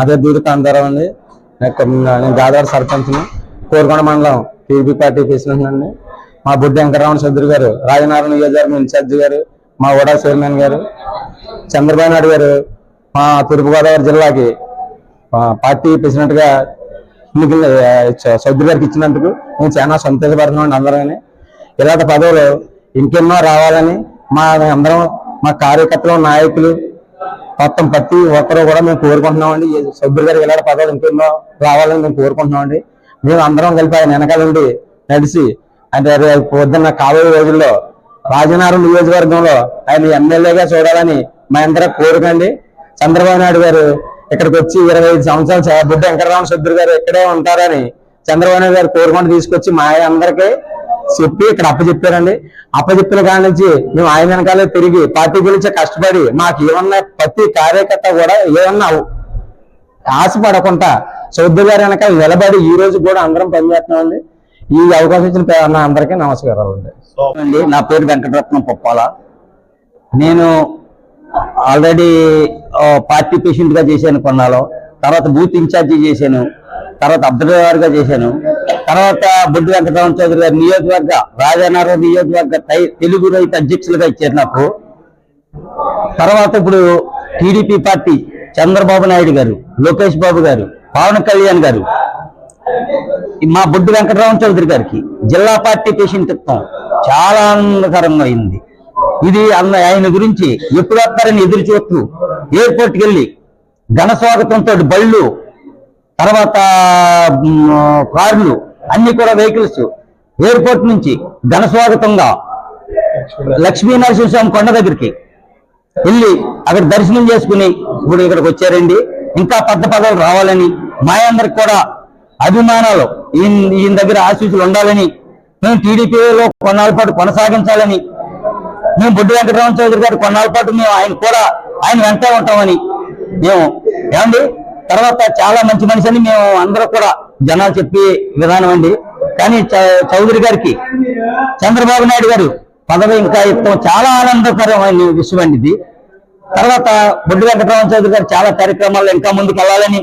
అదే దూరి కాంతారావు అండి. నేను గాదావరి సర్పంచ్ని కోరుకొండ మండలం టీడీపీ పార్టీ ప్రెసిడెంట్ అండి. మా బుద్ధి వెంకటరమణ చౌదరి గారు రాజనారాయణ నియోజకవర్గం ఇన్ఛార్జి గారు మా ఓడా చైర్మన్ గారు చంద్రబాబు నాయుడు గారు మా తూర్పుగోదావరి జిల్లాకి పార్టీ ప్రెసిడెంట్గా ఎన్నికలు చౌదరి గారికి ఇచ్చినందుకు మేము చాలా సంతోషపడుతున్నాను అందరం ఇలాంటి పదవులు ఇంకెన్నో రావాలని మా అందరం మా కార్యకర్తలు నాయకులు మొత్తం ప్రతి ఒక్కరు కూడా మేము కోరుకుంటున్నామండి. అండి సభ్యులు గారికి ఇలాంటి పదవులు ఇంకెన్నో రావాలని మేము కోరుకుంటున్నామండి. మేము అందరం కలిపి ఆయన వెనకాల నుండి నడిచి అంటే రేపు పొద్దున్న కాబోయే రోజుల్లో రాజనారం నియోజకవర్గంలో ఆయన ఎమ్మెల్యేగా చూడాలని మా అందరం కోరుకండి చంద్రబాబు నాయుడు గారు ఇక్కడికి వచ్చి ఇరవై ఐదు సంవత్సరాలు చ- వెంకటరామ సభ్యులు గారు ఇక్కడే ఉంటారని చంద్రబాబు నాయుడు గారు కోరుకొని తీసుకొచ్చి మా అందరికీ చెప్పి ఇక్కడ అప్పచెప్పారండి. అప్పచెప్పిన కాడి నుంచి మేము ఆయన వెనకాలే తిరిగి పార్టీ గురించి కష్టపడి మాకు ఏమన్నా ప్రతి కార్యకర్త కూడా ఏమన్నా ఆశపడకుండా చౌదరి గారి వెనక నిలబడి ఈ రోజు కూడా అందరం పనిచేస్తున్నామండి ఈ అవకాశం ఇచ్చిన అందరికీ నమస్కారాలు అండి. అండి నా పేరు వెంకటరత్నం పొప్పాల. నేను ఆల్రెడీ పార్టీ ప్రెసిడెంట్గా చేశాను కొన్నాళ్ళు. తర్వాత బూత్ ఇన్ఛార్జి చేశాను. తర్వాత అబ్జర్వర్గా చేశాను. తర్వాత బుద్ధి వెంకటరామ చౌదరి గారి నియోజకవర్గ రాజానగరం నియోజకవర్గ తెలుగు రైతు అధ్యక్షులుగా ఇచ్చారు నాకు తర్వాత ఇప్పుడు టీడీపీ పార్టీ చంద్రబాబు నాయుడు గారు లోకేష్ బాబు గారు పవన్ కళ్యాణ్ గారు మా బొడ్డు వెంకటరామ చౌదరి గారికి జిల్లా పార్టీ పేషెంట్ చాలా ఆనందకరంగా అయింది. ఇది అన్న ఆయన గురించి ఎప్పుడు వస్తారని ఎదురు చూస్తూ ఎయిర్పోర్ట్కి వెళ్ళి ఘన స్వాగతంతో బళ్ళు తర్వాత కార్లు అన్ని కూడా వెహికల్స్ ఎయిర్పోర్ట్ నుంచి ఘన స్వాగతంగా లక్ష్మీ నరసింహస్వామి కొండ దగ్గరికి వెళ్ళి అక్కడ దర్శనం చేసుకుని ఇప్పుడు ఇక్కడికి వచ్చారండి. ఇంకా పెద్ద పదవులు రావాలని మా అందరికి కూడా అభిమానాలు ఈయన ఈయన దగ్గర ఆశీస్సులు ఉండాలని మేము టీడీపీలో కొన్నాళ్ళ పాటు కొనసాగించాలని మేము బొడ్డు వెంకటరామ చౌదరి గారు కొన్నాళ్ళ పాటు మేము ఆయన కూడా ఆయన వెంటే ఉంటామని మేము ఏమండి? తర్వాత చాలా మంచి మనిషి అని మేము అందరూ కూడా జనాలు చెప్పే విధానం అండి. కానీ చ- చౌదరి గారికి చంద్రబాబు నాయుడు గారు పదవి ఇంకా ఇస్తాం చాలా ఆనందకరమైన విషయం అండి ఇది. తర్వాత బొడ్డు వెంకటరామ చౌదరి గారు చాలా కార్యక్రమాల్లో ఇంకా ముందుకు వెళ్ళాలని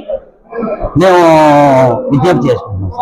మేము విజ్ఞప్తి చేసుకుంటున్నాం